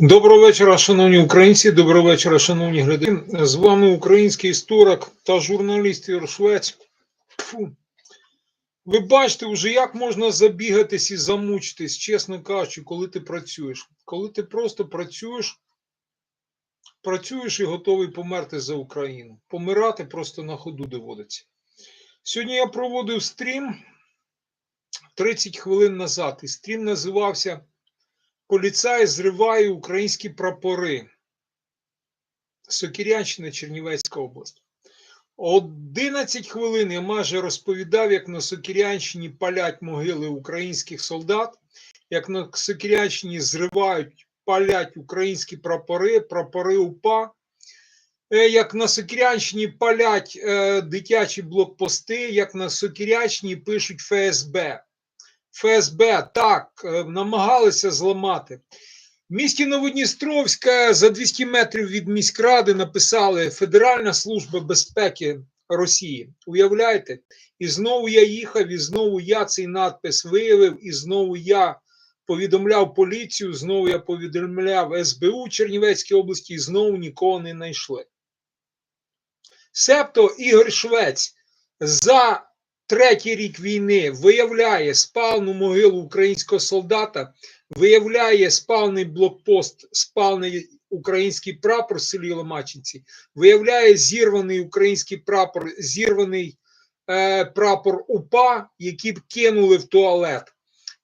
Доброго вечора, шановні українці. Доброго вечора, шановні глядачі. З вами український історик та журналіст Ігор Швець. Фу. Ви бачите вже, як можна забігатись і замучитись, чесно кажучи, коли ти працюєш. Коли ти просто працюєш, працюєш і готовий померти за Україну. Помирати просто на ходу доводиться. Сьогодні я проводив стрім 30 хвилин назад, і стрім називався Поліцай зриває українські прапори. Сокірянщина, Чернівецька область. 11 хвилин я майже розповідав, як на Сокірянщині палять могили українських солдат, як на Сокірянщині зривають, палять українські прапори, прапори УПА, е, як на Сокірянщині палять е, дитячі блокпости, як на Сокірянщині пишуть ФСБ. ФСБ так е, намагалися зламати. В місті Новодністровська за 200 метрів від міськради написали Федеральна служба безпеки Росії. Уявляєте? І знову я їхав, і знову я цей надпис виявив, і знову я повідомляв поліцію, знову я повідомляв СБУ Чернівецькій області, і знову нікого не знайшли. Себто Ігор Швець за третій рік війни виявляє спавну могилу українського солдата, виявляє спавний блокпост, спавний український прапор в селі Ломачинці, виявляє зірваний український прапор, зірваний е, прапор УПА, який б кинули в туалет,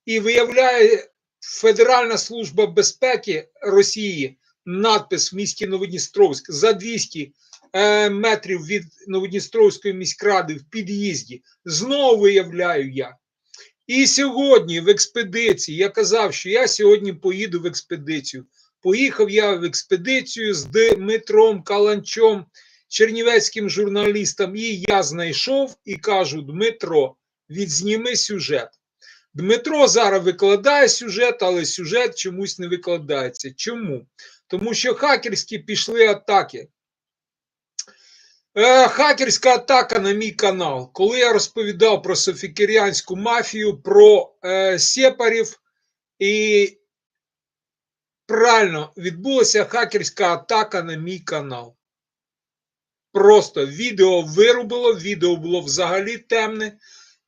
і виявляє Федеральна служба безпеки Росії надпис в місті Новодністровськ за 200 е, метрів від Новодністровської міськради в під'їзді. Знову виявляю я. І сьогодні в експедиції я казав, що я сьогодні поїду в експедицію. Поїхав я в експедицію з Дмитром Каланчом, чернівецьким журналістом, і я знайшов і кажу: Дмитро, відзніми сюжет. Дмитро зараз викладає сюжет, але сюжет чомусь не викладається. Чому? Тому що хакерські пішли атаки. Е, Хакерська атака на мій канал. Коли я розповідав про софікеріанську мафію, про е, сепарів, і правильно відбулася хакерська атака на мій канал. Просто відео вирубило, відео було взагалі темне,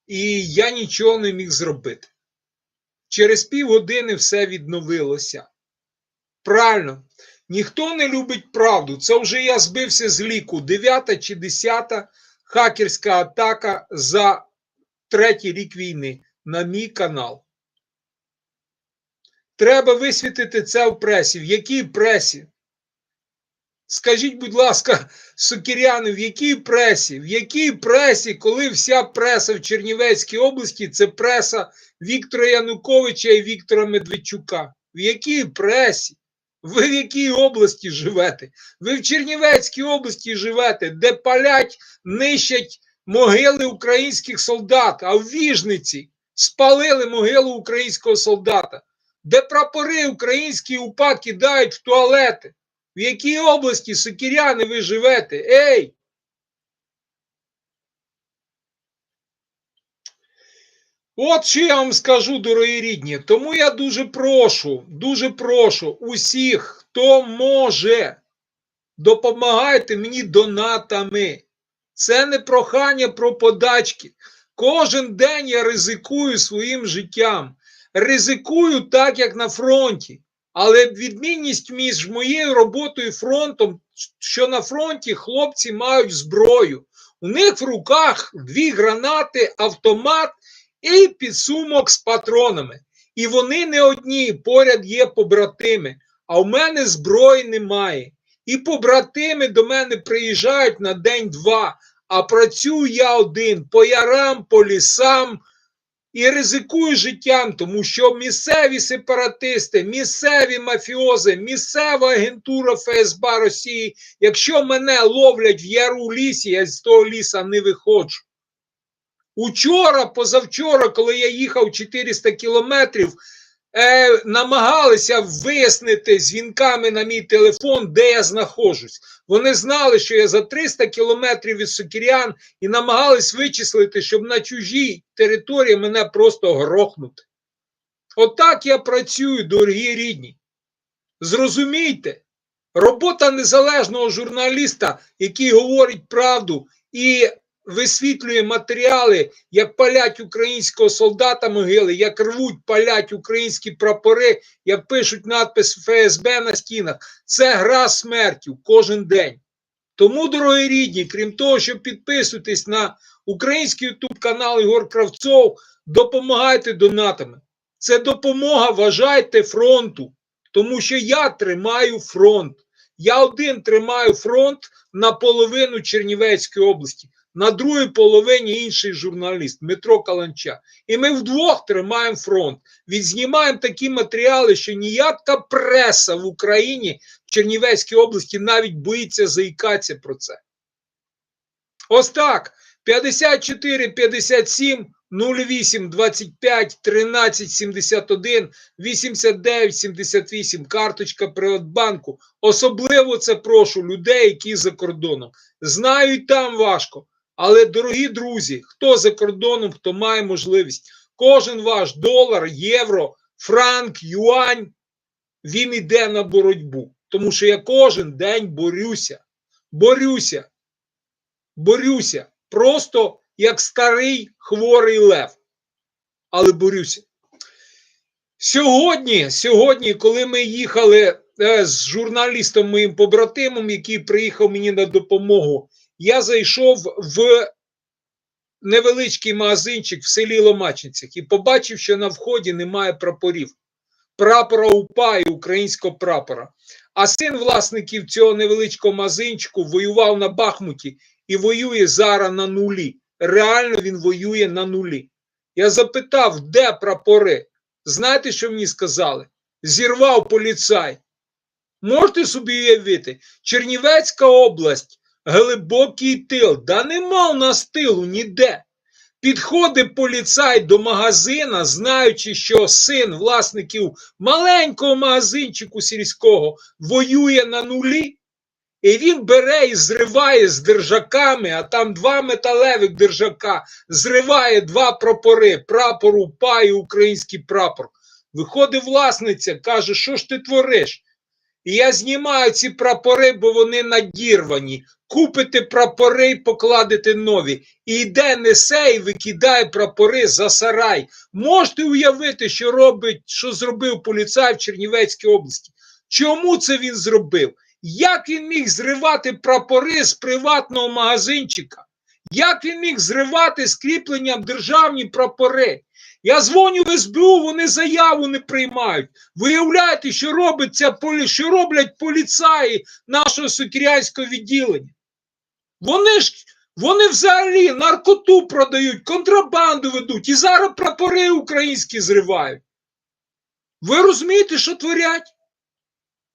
і я нічого не міг зробити. Через півгодини все відновилося. Правильно, ніхто не любить правду. Це вже я збився з ліку. Дев'ята чи десята хакерська атака за третій рік війни на мій канал. Треба висвітити це в пресі. В якій пресі? Скажіть, будь ласка, сукіряни, в якій пресі? В якій пресі, коли вся преса в Чернівецькій області це преса Віктора Януковича і Віктора Медведчука? В якій пресі? Ви в якій області живете? Ви в Чернівецькій області живете, де палять, нищать могили українських солдат, а в Віжниці спалили могилу українського солдата, де прапори українські УПА кидають в туалети. В якій області сокіряни ви живете? Ей! От що я вам скажу, дорогі рідні. Тому я дуже прошу, дуже прошу усіх, хто може, допомагайте мені донатами. Це не прохання про подачки. Кожен день я ризикую своїм життям. Ризикую так, як на фронті. Але відмінність між моєю роботою і фронтом, що на фронті хлопці мають зброю. У них в руках дві гранати, автомат і підсумок з патронами. І вони не одні, поряд є побратими. А в мене зброї немає. І побратими до мене приїжджають на день-два. А працюю я один по ярам, по лісам і ризикую життям, тому що місцеві сепаратисти, місцеві мафіози, місцева агентура ФСБ Росії, якщо мене ловлять в яру лісі, я з того ліса не виходжу. Учора, позавчора, коли я їхав 400 кілометрів, е, намагалися вияснити дзвінками на мій телефон, де я знаходжусь. Вони знали, що я за 300 кілометрів від Сокірян і намагались вичислити, щоб на чужій території мене просто грохнути. Отак я працюю, дорогі рідні. Зрозумійте, робота незалежного журналіста, який говорить правду і висвітлює матеріали, як палять українського солдата могили, як рвуть, палять українські прапори, як пишуть надпис ФСБ на стінах. Це гра смертю кожен день. Тому, дорогі рідні, крім того, що підписуйтесь на український ютуб канал Ігор Кравцов, допомагайте донатами. Це допомога, вважайте, фронту. Тому що я тримаю фронт. Я один тримаю фронт на половину Чернівецької області, на другій половині інший журналіст Дмитро Каланча. І ми вдвох тримаємо фронт. Відзнімаємо такі матеріали, що ніяка преса в Україні в Чернівецькій області навіть боїться заїкатися про це. Ось так. 54 57 08 25 13 71 89 78 карточка Приватбанку. Особливо це прошу людей, які за кордоном. Знаю, і там важко. Але, дорогі друзі, хто за кордоном, хто має можливість, кожен ваш долар, євро, франк, юань, він іде на боротьбу. Тому що я кожен день борюся, борюся, борюся. Просто як старий хворий лев. Але борюся. Сьогодні, сьогодні, коли ми їхали е, з журналістом моїм побратимом, який приїхав мені на допомогу, я зайшов в невеличкий магазинчик в селі Ломачинцях і побачив, що на вході немає прапорів. Прапора УПА і українського прапора. А син власників цього невеличкого магазинчику воював на Бахмуті і воює зараз на нулі. Реально він воює на нулі. Я запитав, де прапори? Знаєте, що мені сказали? Зірвав поліцай. Можете собі уявити, Чернівецька область, глибокий тил. Да нема у нас тилу ніде. Підходить поліцай до магазина, знаючи, що син власників маленького магазинчику сільського воює на нулі. І він бере і зриває з держаками, а там два металевих держака, зриває два прапори, прапор УПА і український прапор. Виходить власниця, каже, що ж ти твориш? Я знімаю ці прапори, бо вони надірвані. Купите прапори і покладете нові. І йде, несе і викидає прапори за сарай. Можете уявити, що робить, що зробив поліцай в Чернівецькій області? Чому це він зробив? Як він міг зривати прапори з приватного магазинчика? Як він міг зривати скріпленням державні прапори? Я дзвоню в СБУ, вони заяву не приймають. Виявляєте, що робиться що роблять поліцаї нашого сокірянського відділення. Вони ж вони взагалі наркоту продають, контрабанду ведуть і зараз прапори українські зривають. Ви розумієте, що творять?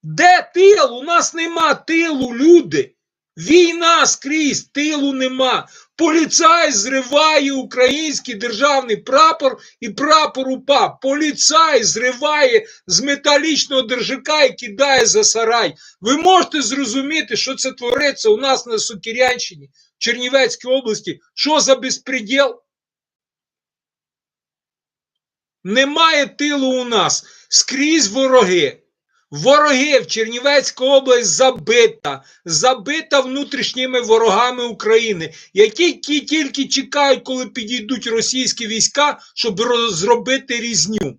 Де тил? У нас нема тилу, люди. Війна скрізь, тилу нема. Поліцай зриває український державний прапор і прапор УПА. Поліцай зриває з металічного держака і кидає за сарай. Ви можете зрозуміти, що це твориться у нас на Сокірянщині, Чернівецькій області. Що за безпреділ? Немає тилу у нас. Скрізь вороги. Вороги в Чернівецька область забита, забита внутрішніми ворогами України, які тільки чекають, коли підійдуть російські війська, щоб зробити різню.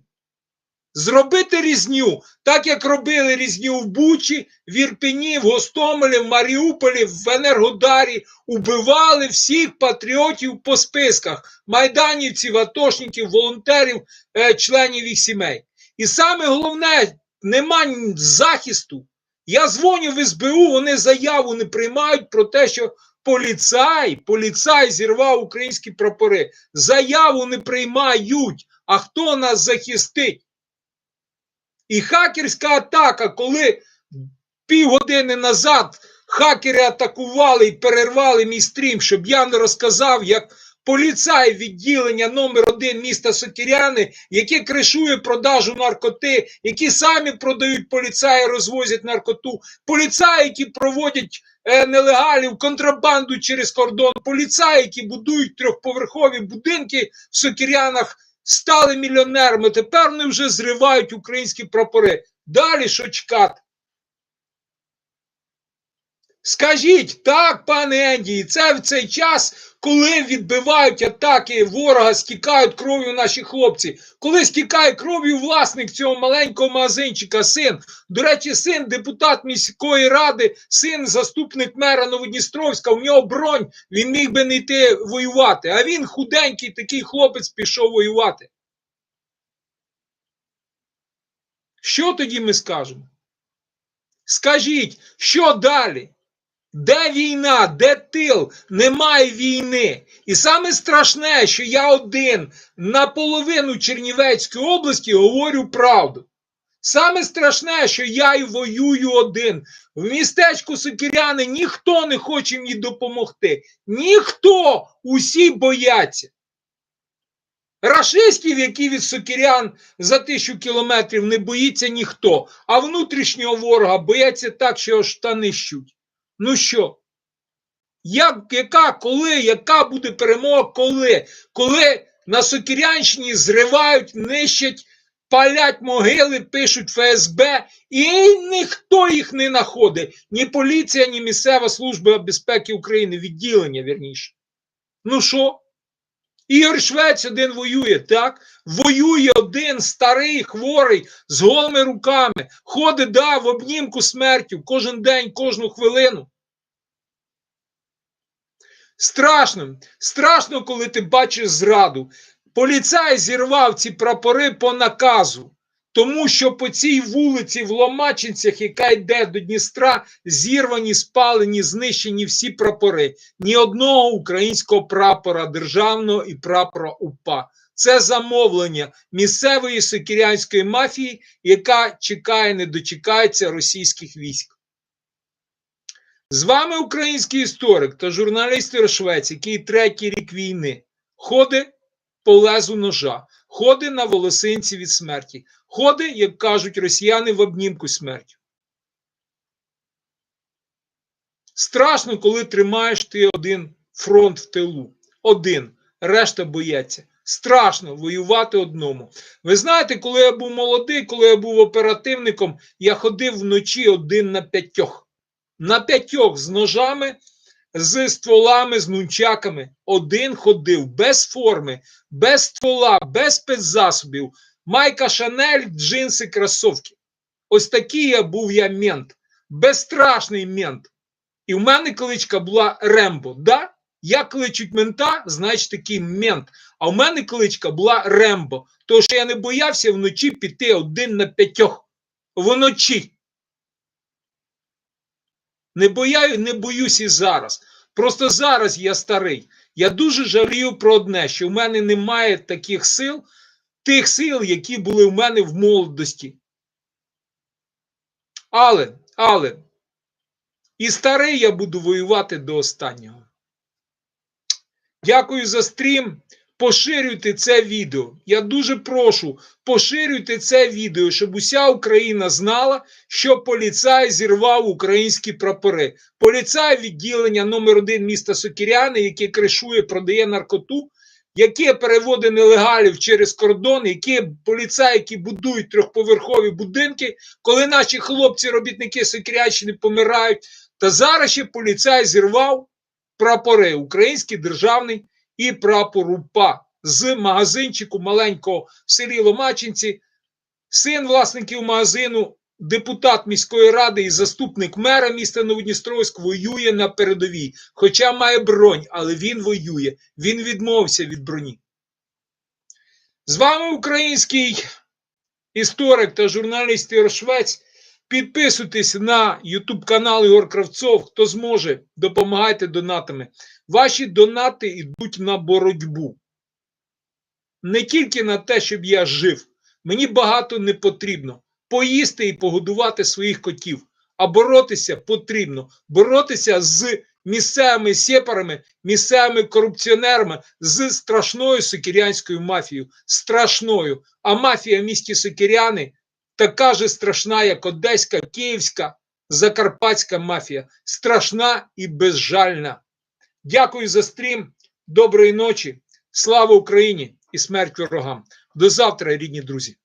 Зробити різню, так як робили різню в Бучі, в Ірпені, в Гостомелі, в Маріуполі, в Енергодарі, убивали всіх патріотів по списках, майданівців, атошників, волонтерів, е, членів їх сімей. І саме головне нема захисту. Я дзвоню в СБУ, вони заяву не приймають про те, що поліцай, поліцай зірвав українські прапори. Заяву не приймають. А хто нас захистить? І хакерська атака, коли півгодини назад хакери атакували і перервали мій стрім, щоб я не розказав, як поліцай відділення номер один міста Сокіряни, яке кришує продажу наркоти, які самі продають поліцаї, розвозять наркоту, поліцаї, які проводять е, нелегалів, контрабанду через кордон, поліцаї, які будують трьохповерхові будинки в Сокірянах, стали мільйонерами. Тепер вони вже зривають українські прапори. Далі що чекати? Скажіть так, пане Енді, це в цей час, коли відбивають атаки ворога, стікають кров'ю наші хлопці. Коли стікає кров'ю власник цього маленького магазинчика, син. До речі, син депутат міської ради, син заступник мера Новодністровська, у нього бронь, він міг би не йти воювати. А він худенький такий хлопець пішов воювати. Що тоді ми скажемо? Скажіть, що далі? Де війна, де тил? Немає війни. І саме страшне, що я один на половину Чернівецької області говорю правду. Саме страшне, що я й воюю один. В містечку Сокиряни ніхто не хоче мені допомогти. Ніхто, усі бояться. Рашистів, які від Сокирян за тисячу кілометрів не боїться ніхто, а внутрішнього ворога бояться так, що штани щуть. Ну що? Як, яка, коли, яка буде перемога, коли? Коли на Сокирянщині зривають, нищать, палять могили, пишуть ФСБ, і ніхто їх не знаходить. Ні поліція, ні місцева служба безпеки України, відділення, вірніше. Ну що? Ігор Швець один воює, так? Воює один старий, хворий, з голими руками, ходить да, в обнімку смертю кожен день, кожну хвилину. Страшно, страшно, коли ти бачиш зраду. Поліцай зірвав ці прапори по наказу, тому що по цій вулиці в Ломачинцях, яка йде до Дністра, зірвані, спалені, знищені всі прапори. Ні одного українського прапора державного і прапора УПА. Це замовлення місцевої сокірянської мафії, яка чекає, не дочекається російських військ. З вами український історик та журналіст Рошвець, який третій рік війни ходить по лезу ножа, ходить на волосинці від смерті, ходить, як кажуть росіяни, в обнімку смертю. Страшно, коли тримаєш ти один фронт в тилу. Один. Решта бояться. Страшно воювати одному. Ви знаєте, коли я був молодий, коли я був оперативником, я ходив вночі один на п'ятьох. На п'ятьох з ножами, з стволами, з нунчаками. Один ходив без форми, без ствола, без спецзасобів. Майка Шанель, джинси, кросовки. Ось такий я був я мент. Безстрашний мент. І в мене кличка була Рембо. Да? Я кличуть мента, значить такий мент. А в мене кличка була Рембо. Тому що я не боявся вночі піти один на п'ятьох. Вночі. Не бояю, не боюсь і зараз. Просто зараз я старий. Я дуже жалію про одне, що в мене немає таких сил, тих сил, які були в мене в молодості. Але, але, і старий я буду воювати до останнього. Дякую за стрім. Поширюйте це відео. Я дуже прошу, поширюйте це відео, щоб уся Україна знала, що поліцай зірвав українські прапори. Поліцай відділення номер 1 міста Сокіряни, яке кришує, продає наркоту, яке переводить нелегалів через кордон, які поліцаї, які будують трьохповерхові будинки, коли наші хлопці, робітники Сокіряччини помирають. Та зараз ще поліцай зірвав прапори український державний і прапор УПА з магазинчику маленького в селі Ломачинці. Син власників магазину, депутат міської ради і заступник мера міста Новодністровськ воює на передовій. Хоча має бронь, але він воює. Він відмовився від броні. З вами український історик та журналіст Ігор Швець. Підписуйтесь на YouTube канал Ігор Кравцов. Хто зможе, допомагайте донатами. Ваші донати йдуть на боротьбу. Не тільки на те, щоб я жив. Мені багато не потрібно. Поїсти і погодувати своїх котів. А боротися потрібно. Боротися з місцевими сепарами, місцевими корупціонерами, з страшною сокірянською мафією. Страшною. А мафія в місті Сокіряни така же страшна, як Одеська, Київська, Закарпатська мафія. Страшна і безжальна. Дякую за стрім. Доброї ночі. Слава Україні і смерть ворогам. До завтра, рідні друзі.